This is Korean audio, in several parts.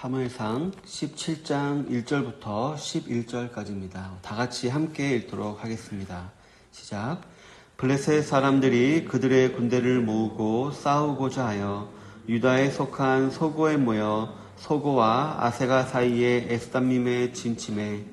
사무엘상 17장 1절부터 11절까지입니다. 다 같이 함께 읽도록 하겠습니다. 시작. 블레셋 사람들이 그들의 군대를 모으고 싸우고자 하여 유다에 속한 소고에 모여 소고와 아세가 사이에 에스담림에 진침해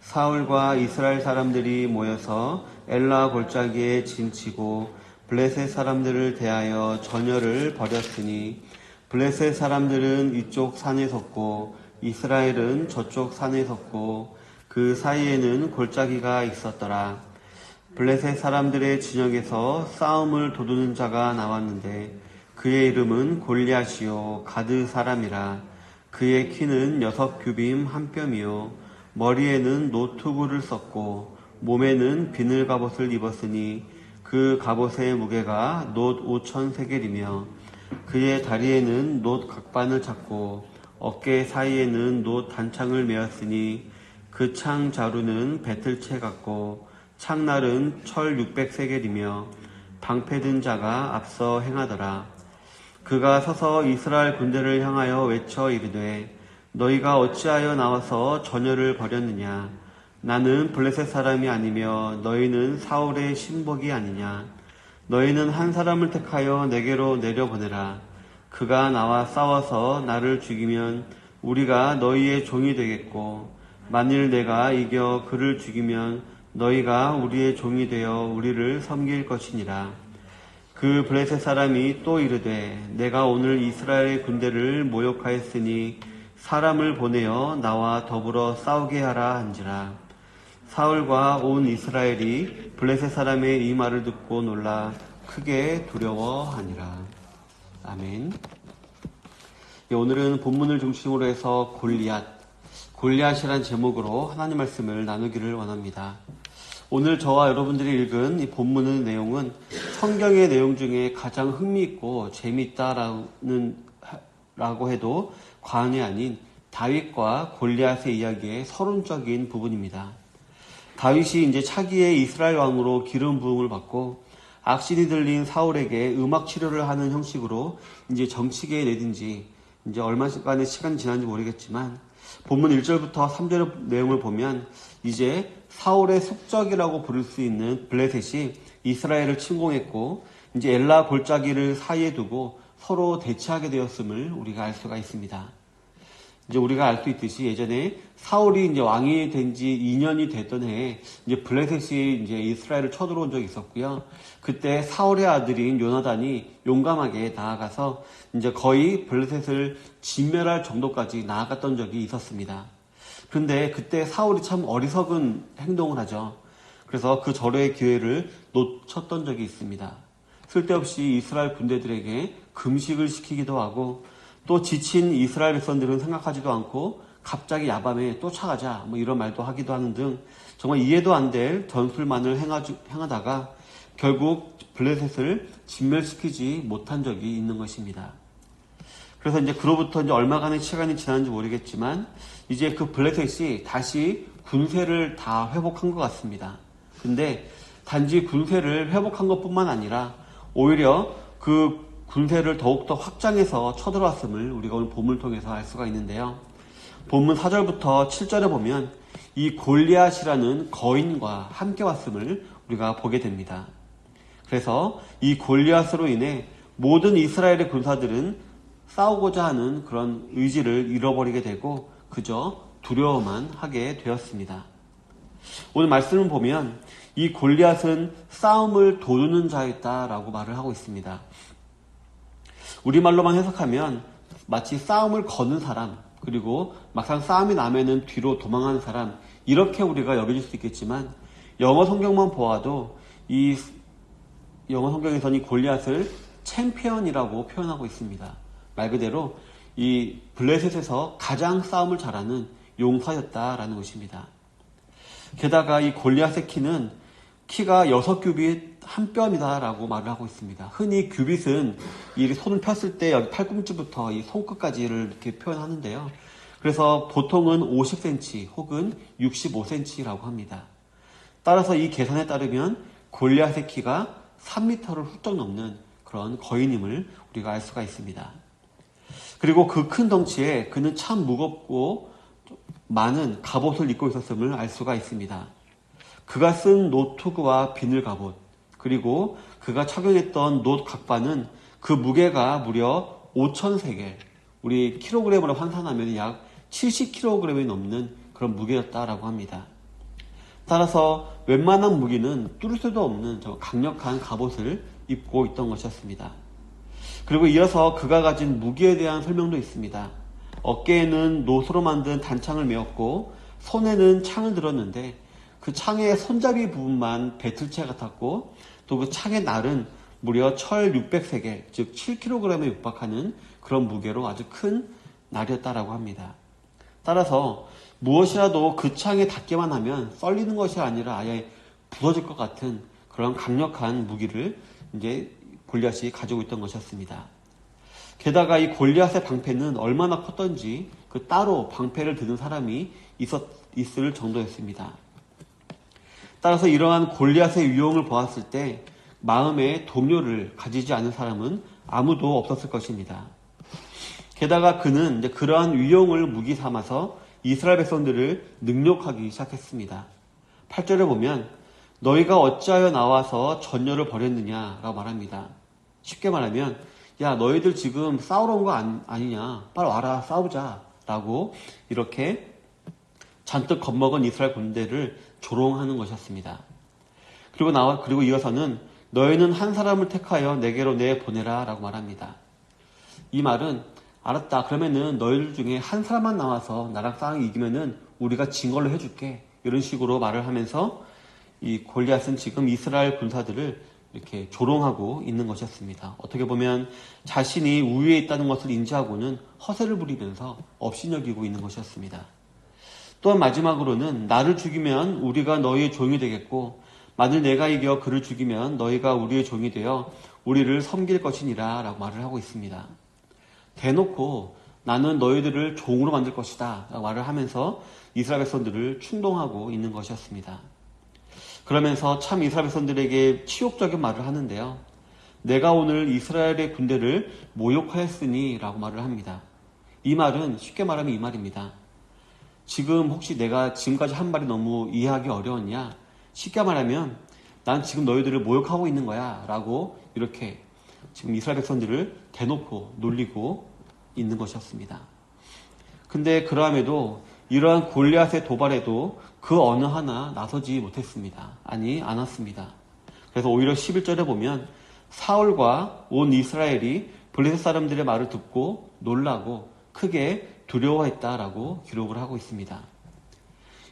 사울과 이스라엘 사람들이 모여서 엘라 골짜기에 진치고 블레셋 사람들을 대하여 전열을 벌였으니 블레셋 사람들은 이쪽 산에 섰고 이스라엘은 저쪽 산에 섰고 그 사이에는 골짜기가 있었더라. 블레셋 사람들의 진영에서 싸움을 도두는 자가 나왔는데 그의 이름은 골리앗이요 가드 사람이라 그의 키는 여섯 규빔 한 뼘이요 머리에는 노트구를 썼고 몸에는 비늘 갑옷을 입었으니 그 갑옷의 무게가 놋 오천 세겔이며 그의 다리에는 놋 각반을 찾고 어깨 사이에는 놋 단창을 메었으니 그 창 자루는 배틀채 같고 창날은 철 600세겔이며 방패든 자가 앞서 행하더라. 그가 서서 이스라엘 군대를 향하여 외쳐 이르되 너희가 어찌하여 나와서 전열을 벌였느냐 나는 블레셋 사람이 아니며 너희는 사울의 신복이 아니냐 너희는 한 사람을 택하여 내게로 내려보내라. 그가 나와 싸워서 나를 죽이면 우리가 너희의 종이 되겠고 만일 내가 이겨 그를 죽이면 너희가 우리의 종이 되어 우리를 섬길 것이니라. 그 블레셋 사람이 또 이르되 내가 오늘 이스라엘의 군대를 모욕하였으니 사람을 보내어 나와 더불어 싸우게 하라 한지라 사울과 온 이스라엘이 블레셋 사람의 이 말을 듣고 놀라 크게 두려워하니라 아멘 예, 오늘은 본문을 중심으로 해서 골리앗 골리앗이란 제목으로 하나님 말씀을 나누기를 원합니다. 오늘 저와 여러분들이 읽은 이 본문의 내용은 성경의 내용 중에 가장 흥미있고 재미있다라는 라고 해도 과언이 아닌 다윗과 골리앗의 이야기의 서론적인 부분입니다. 다윗이 이제 차기의 이스라엘 왕으로 기름 부음을 받고 악신이 들린 사울에게 음악 치료를 하는 형식으로 이제 정치계에 내든지 이제 얼마간의 시간이 지난지 모르겠지만 본문 1절부터 3절 내용을 보면 이제 사울의 숙적이라고 부를 수 있는 블레셋이 이스라엘을 침공했고 이제 엘라 골짜기를 사이에 두고 서로 대치하게 되었음을 우리가 알 수가 있습니다. 이제 우리가 알 수 있듯이 예전에 사울이 이제 왕이 된 지 2년이 됐던 해에 이제 블레셋이 이제 이스라엘을 쳐들어온 적이 있었고요. 그때 사울의 아들인 요나단이 용감하게 나아가서 이제 거의 블레셋을 진멸할 정도까지 나아갔던 적이 있었습니다. 그런데 그때 사울이 참 어리석은 행동을 하죠. 그래서 그 절호의 기회를 놓쳤던 적이 있습니다. 쓸데없이 이스라엘 군대들에게 금식을 시키기도 하고 또 지친 이스라엘 백성들은 생각하지도 않고 갑자기 야밤에 쫓아가자 뭐 이런 말도 하기도 하는 등 정말 이해도 안 될 전술만을 행하다가 결국 블레셋을 진멸시키지 못한 적이 있는 것입니다. 그래서 이제 그로부터 이제 얼마간의 시간이 지났는지 모르겠지만 이제 그 블레셋이 다시 군세를 다 회복한 것 같습니다. 근데 단지 군세를 회복한 것 뿐만 아니라 오히려 그 군세를 더욱더 확장해서 쳐들어왔음을 우리가 오늘 본문을 통해서 알 수가 있는데요. 본문 4절부터 7절에 보면 이 골리앗이라는 거인과 함께 왔음을 우리가 보게 됩니다. 그래서 이 골리앗으로 인해 모든 이스라엘의 군사들은 싸우고자 하는 그런 의지를 잃어버리게 되고 그저 두려워만 하게 되었습니다. 오늘 말씀을 보면 이 골리앗은 싸움을 도두는 자였다라고 말을 하고 있습니다. 우리말로만 해석하면 마치 싸움을 거는 사람, 그리고 막상 싸움이 나면은 뒤로 도망하는 사람, 이렇게 우리가 여겨질 수 있겠지만, 영어 성경만 보아도 이 영어 성경에서는 이 골리앗을 챔피언이라고 표현하고 있습니다. 말 그대로 이 블레셋에서 가장 싸움을 잘하는 용사였다라는 것입니다. 게다가 이 골리앗의 키는 키가 6규빗 한 뼘이다라고 말을 하고 있습니다. 흔히 규빗은 이 손을 폈을 때 여기 팔꿈치부터 이 손끝까지를 이렇게 표현하는데요. 그래서 보통은 50cm 혹은 65cm라고 합니다. 따라서 이 계산에 따르면 골리앗의 키가 3m를 훌쩍 넘는 그런 거인임을 우리가 알 수가 있습니다. 그리고 그 큰 덩치에 그는 참 무겁고 많은 갑옷을 입고 있었음을 알 수가 있습니다. 그가 쓴 노트구와 비늘 갑옷, 그리고 그가 착용했던 노 각바는 그 무게가 무려 5,000세겔, 우리 킬로그램으로 환산하면 약 70kg이 넘는 그런 무게였다라고 합니다. 따라서 웬만한 무기는 뚫을 수도 없는 저 강력한 갑옷을 입고 있던 것이었습니다. 그리고 이어서 그가 가진 무기에 대한 설명도 있습니다. 어깨에는 노소로 만든 단창을 메었고 손에는 창을 들었는데 그 창의 손잡이 부분만 배틀채 같았고 또 그 창의 날은 무려 철 600세겔 즉 7kg에 육박하는 그런 무게로 아주 큰 날이었다라고 합니다. 따라서 무엇이라도 그 창에 닿기만 하면 썰리는 것이 아니라 아예 부서질 것 같은 그런 강력한 무기를 이제 골리앗이 가지고 있던 것이었습니다. 게다가 이 골리앗의 방패는 얼마나 컸던지 그 따로 방패를 드는 사람이 있었, 있을 정도였습니다. 따라서 이러한 골리앗의 위용을 보았을 때 마음에 동료를 가지지 않은 사람은 아무도 없었을 것입니다. 게다가 그는 이제 그러한 위용을 무기 삼아서 이스라엘 백성들을 능욕하기 시작했습니다. 8절에 보면 너희가 어찌하여 나와서 전열을 벌였느냐라고 말합니다. 쉽게 말하면 야 너희들 지금 싸우러 온 거 아니냐 빨리 와라 싸우자라고 이렇게 잔뜩 겁먹은 이스라엘 군대를 조롱하는 것이었습니다. 그리고 나와 그리고 이어서는 너희는 한 사람을 택하여 내게로 내 보내라라고 말합니다. 이 말은 알았다. 그러면은 너희들 중에 한 사람만 나와서 나랑 싸움 이기면은 우리가 진 걸로 해줄게. 이런 식으로 말을 하면서 이 골리앗은 지금 이스라엘 군사들을 이렇게 조롱하고 있는 것이었습니다. 어떻게 보면 자신이 우위에 있다는 것을 인지하고는 허세를 부리면서 업신여기고 있는 것이었습니다. 또한 마지막으로는 나를 죽이면 우리가 너희의 종이 되겠고 만일 내가 이겨 그를 죽이면 너희가 우리의 종이 되어 우리를 섬길 것이니라 라고 말을 하고 있습니다. 대놓고 나는 너희들을 종으로 만들 것이다 라고 말을 하면서 이스라엘 백성들을 충동하고 있는 것이었습니다. 그러면서 참 이스라엘 백성들에게 치욕적인 말을 하는데요. 내가 오늘 이스라엘의 군대를 모욕하였으니 라고 말을 합니다. 이 말은 쉽게 말하면 이 말입니다. 지금 혹시 내가 지금까지 한 말이 너무 이해하기 어려웠냐? 쉽게 말하면 난 지금 너희들을 모욕하고 있는 거야 라고 이렇게 지금 이스라엘 백성들을 대놓고 놀리고 있는 것이었습니다. 근데 그러함에도 이러한 골리앗의 도발에도 그 어느 하나 나서지 못했습니다. 아니, 않았습니다. 그래서 오히려 11절에 보면 사울과 온 이스라엘이 블레셋 사람들의 말을 듣고 놀라고 크게 두려워했다라고 기록을 하고 있습니다.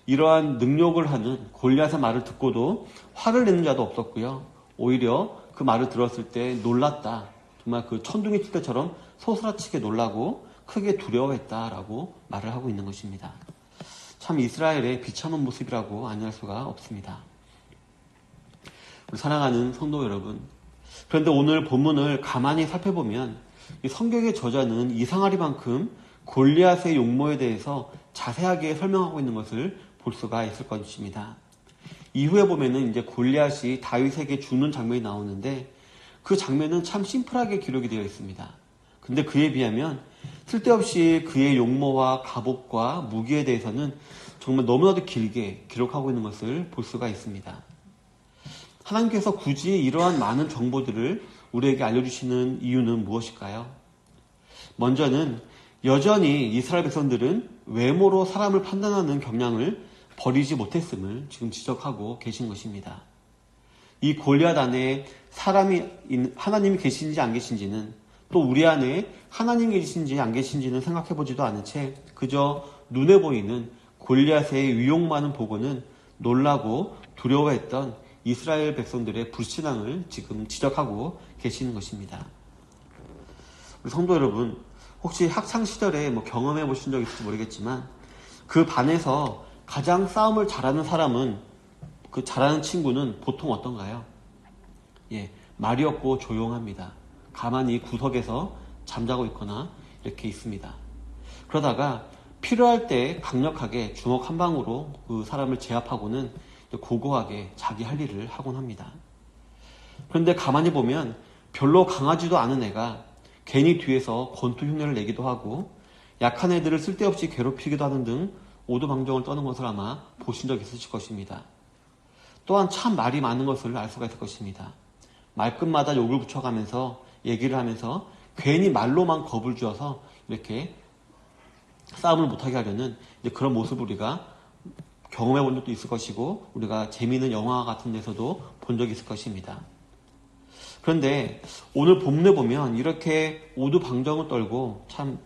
이러한 능력을 하는 골리앗의 말을 듣고도 화를 내는 자도 없었고요. 오히려 그 말을 들었을 때 놀랐다. 정말 그 천둥이 칠 때처럼 소스라치게 놀라고 크게 두려워했다라고 말을 하고 있는 것입니다. 참 이스라엘의 비참한 모습이라고 아니할 수가 없습니다. 우리 사랑하는 성도 여러분. 그런데 오늘 본문을 가만히 살펴보면 이 성경의 저자는 이상하리만큼 골리앗의 용모에 대해서 자세하게 설명하고 있는 것을 볼 수가 있을 것입니다. 이후에 보면은 이제 골리앗이 다윗에게 죽는 장면이 나오는데 그 장면은 참 심플하게 기록이 되어 있습니다. 근데 그에 비하면 쓸데없이 그의 용모와 갑옷과 무기에 대해서는 정말 너무나도 길게 기록하고 있는 것을 볼 수가 있습니다. 하나님께서 굳이 이러한 많은 정보들을 우리에게 알려주시는 이유는 무엇일까요? 먼저는 여전히 이스라엘 백성들은 외모로 사람을 판단하는 경향을 버리지 못했음을 지금 지적하고 계신 것입니다. 이 골리앗 안에 사람이 하나님이 계신지 안 계신지는 또 우리 안에 하나님이 계신지 안 계신지는 생각해 보지도 않은 채 그저 눈에 보이는 골리앗의 위용만은 보고는 놀라고 두려워했던 이스라엘 백성들의 불신앙을 지금 지적하고 계시는 것입니다. 우리 성도 여러분, 혹시 학창 시절에 뭐 경험해 보신 적 있을지 모르겠지만 그 반에서 가장 싸움을 잘하는 사람은 그 잘하는 친구는 보통 어떤가요? 예, 말이 없고 조용합니다. 가만히 구석에서 잠자고 있거나 이렇게 있습니다. 그러다가 필요할 때 강력하게 주먹 한 방으로 그 사람을 제압하고는 고고하게 자기 할 일을 하곤 합니다. 그런데 가만히 보면 별로 강하지도 않은 애가 괜히 뒤에서 권투 흉내를 내기도 하고 약한 애들을 쓸데없이 괴롭히기도 하는 등 오두방정을 떠는 것을 아마 보신 적 있으실 것입니다. 또한 참 말이 많은 것을 알 수가 있을 것입니다. 말끝마다 욕을 붙여가면서 얘기를 하면서 괜히 말로만 겁을 주어서 이렇게 싸움을 못하게 하려는 그런 모습을 우리가 경험해 본 적도 있을 것이고 우리가 재미있는 영화 같은 데서도 본 적이 있을 것입니다. 그런데 오늘 본문에 보면 이렇게 오두방정을 떨고 참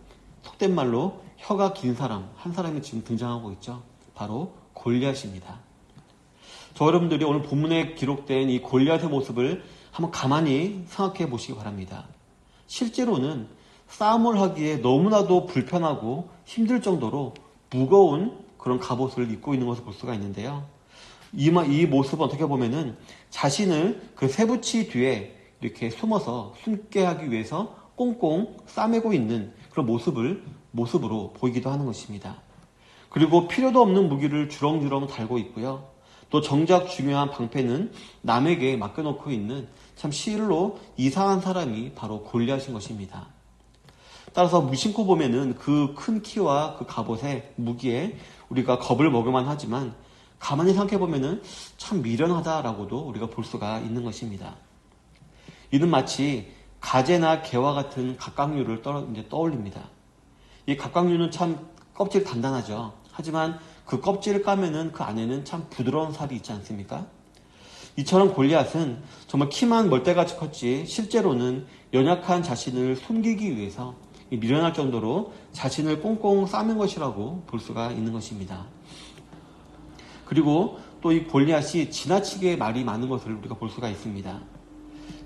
속된 말로 혀가 긴 사람 한 사람이 지금 등장하고 있죠. 바로 골리앗입니다. 저 여러분들이 오늘 본문에 기록된 이 골리앗의 모습을 한번 가만히 생각해 보시기 바랍니다. 실제로는 싸움을 하기에 너무나도 불편하고 힘들 정도로 무거운 그런 갑옷을 입고 있는 것을 볼 수가 있는데요. 이, 마- 이 모습은 어떻게 보면은 자신을 그 세부치 뒤에 이렇게 숨어서 숨게 하기 위해서 꽁꽁 싸매고 있는 그런 모습을 모습으로 보이기도 하는 것입니다. 그리고 필요도 없는 무기를 주렁주렁 달고 있고요. 또 정작 중요한 방패는 남에게 맡겨놓고 있는 참 실로 이상한 사람이 바로 골리앗인 것입니다. 따라서 무심코 보면은 그 큰 키와 그 갑옷의 무기에 우리가 겁을 먹을만 하지만 가만히 생각해 보면은 참 미련하다라고도 우리가 볼 수가 있는 것입니다. 이는 마치 가재나 개와 같은 각각류를 떠, 이제 떠올립니다. 이 각각류는 참 껍질 단단하죠. 하지만 그 껍질을 까면은 그 안에는 참 부드러운 살이 있지 않습니까? 이처럼 골리앗은 정말 키만 멀대같이 컸지 실제로는 연약한 자신을 숨기기 위해서 이 미련할 정도로 자신을 꽁꽁 싸맨 것이라고 볼 수가 있는 것입니다. 그리고 또 이 골리앗이 지나치게 말이 많은 것을 우리가 볼 수가 있습니다.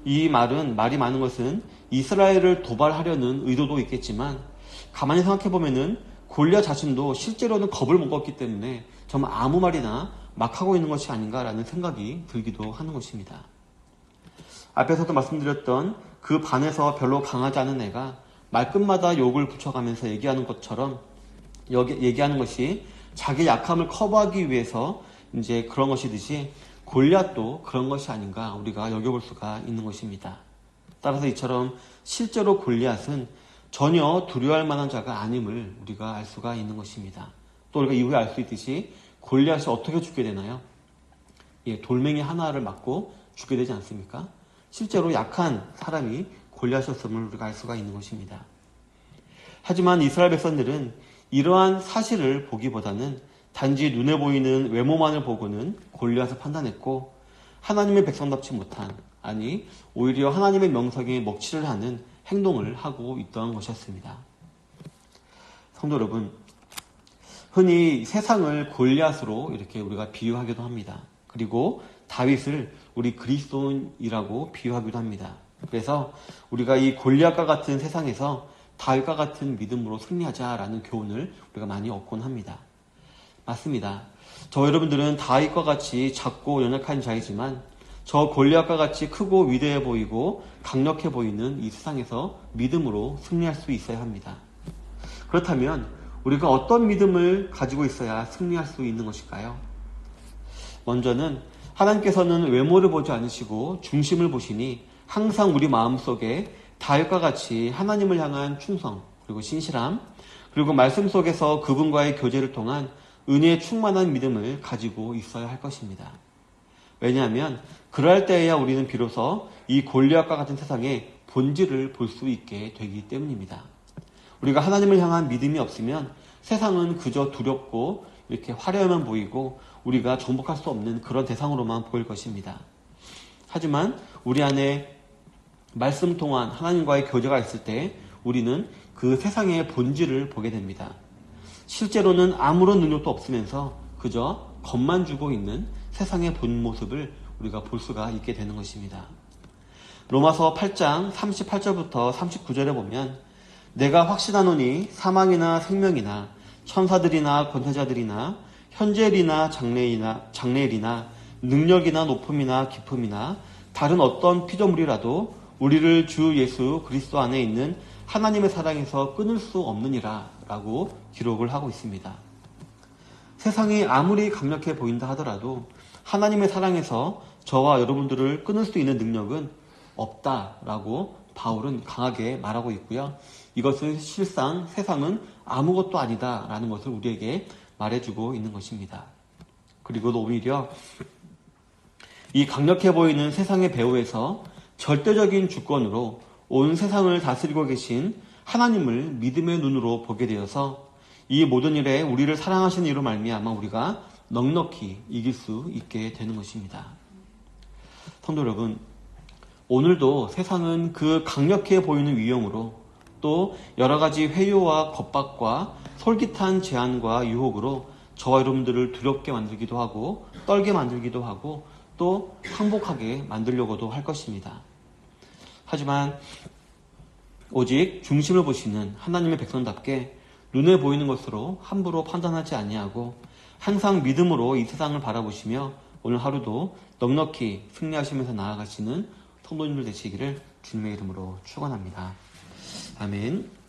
이 말은 말이 많은 것은 이스라엘을 도발하려는 의도도 있겠지만 가만히 생각해 보면은 골리앗 자신도 실제로는 겁을 먹었기 때문에 정말 아무 말이나 막 하고 있는 것이 아닌가라는 생각이 들기도 하는 것입니다. 앞에서도 말씀드렸던 그 반에서 별로 강하지 않은 애가 말끝마다 욕을 붙여가면서 얘기하는 것처럼 여기 얘기하는 것이 자기 약함을 커버하기 위해서 이제 그런 것이듯이 골리앗도 그런 것이 아닌가 우리가 여겨볼 수가 있는 것입니다. 따라서 이처럼 실제로 골리앗은 전혀 두려워할 만한 자가 아님을 우리가 알 수가 있는 것입니다. 또 우리가 이후에 알 수 있듯이 골리앗이 어떻게 죽게 되나요? 예, 돌멩이 하나를 맞고 죽게 되지 않습니까? 실제로 약한 사람이 골리앗이었음을 우리가 알 수가 있는 것입니다. 하지만 이스라엘 백성들은 이러한 사실을 보기보다는 단지 눈에 보이는 외모만을 보고는 골리앗을 판단했고 하나님의 백성답지 못한 아니 오히려 하나님의 명성에 먹칠을 하는 행동을 하고 있던 것이었습니다. 성도 여러분, 흔히 세상을 골리앗으로 이렇게 우리가 비유하기도 합니다. 그리고 다윗을 우리 그리스도인이라고 비유하기도 합니다. 그래서 우리가 이 골리앗과 같은 세상에서 다윗과 같은 믿음으로 승리하자라는 교훈을 우리가 많이 얻곤 합니다. 맞습니다. 저 여러분들은 다윗과 같이 작고 연약한 자이지만 저 골리앗과 같이 크고 위대해 보이고 강력해 보이는 이 세상에서 믿음으로 승리할 수 있어야 합니다. 그렇다면 우리가 어떤 믿음을 가지고 있어야 승리할 수 있는 것일까요? 먼저는 하나님께서는 외모를 보지 않으시고 중심을 보시니 항상 우리 마음속에 다윗과 같이 하나님을 향한 충성 그리고 신실함 그리고 말씀 속에서 그분과의 교제를 통한 은혜에 충만한 믿음을 가지고 있어야 할 것입니다. 왜냐하면 그럴 때에야 우리는 비로소 이 골리앗과 같은 세상의 본질을 볼 수 있게 되기 때문입니다. 우리가 하나님을 향한 믿음이 없으면 세상은 그저 두렵고 이렇게 화려하면 보이고 우리가 정복할 수 없는 그런 대상으로만 보일 것입니다. 하지만 우리 안에 말씀 통한 하나님과의 교제가 있을 때 우리는 그 세상의 본질을 보게 됩니다. 실제로는 아무런 능력도 없으면서 그저 겁만 주고 있는 세상의 본 모습을 우리가 볼 수가 있게 되는 것입니다. 로마서 8장 38절부터 39절에 보면 내가 확신하노니 사망이나 생명이나 천사들이나 권세자들이나 현재일이나 장래이나 장래일이나 능력이나 높음이나 기품이나 다른 어떤 피조물이라도 우리를 주 예수 그리스도 안에 있는 하나님의 사랑에서 끊을 수 없느니라 라고 기록을 하고 있습니다. 세상이 아무리 강력해 보인다 하더라도 하나님의 사랑에서 저와 여러분들을 끊을 수 있는 능력은 없다라고 바울은 강하게 말하고 있고요. 이것은 실상 세상은 아무것도 아니다라는 것을 우리에게 말해주고 있는 것입니다. 그리고 오히려 이 강력해 보이는 세상의 배후에서 절대적인 주권으로 온 세상을 다스리고 계신 하나님을 믿음의 눈으로 보게 되어서 이 모든 일에 우리를 사랑하시는 이로 말미암아 우리가 넉넉히 이길 수 있게 되는 것입니다. 성도 여러분, 오늘도 세상은 그 강력해 보이는 위험으로 또 여러 가지 회유와 겁박과 솔깃한 제안과 유혹으로 저와 여러분들을 두렵게 만들기도 하고 떨게 만들기도 하고 또 항복하게 만들려고도 할 것입니다. 하지만 오직 중심을 보시는 하나님의 백성답게 눈에 보이는 것으로 함부로 판단하지 아니하고 항상 믿음으로 이 세상을 바라보시며 오늘 하루도 넉넉히 승리하시면서 나아가시는 성도님들 되시기를 주님의 이름으로 축원합니다. 아멘.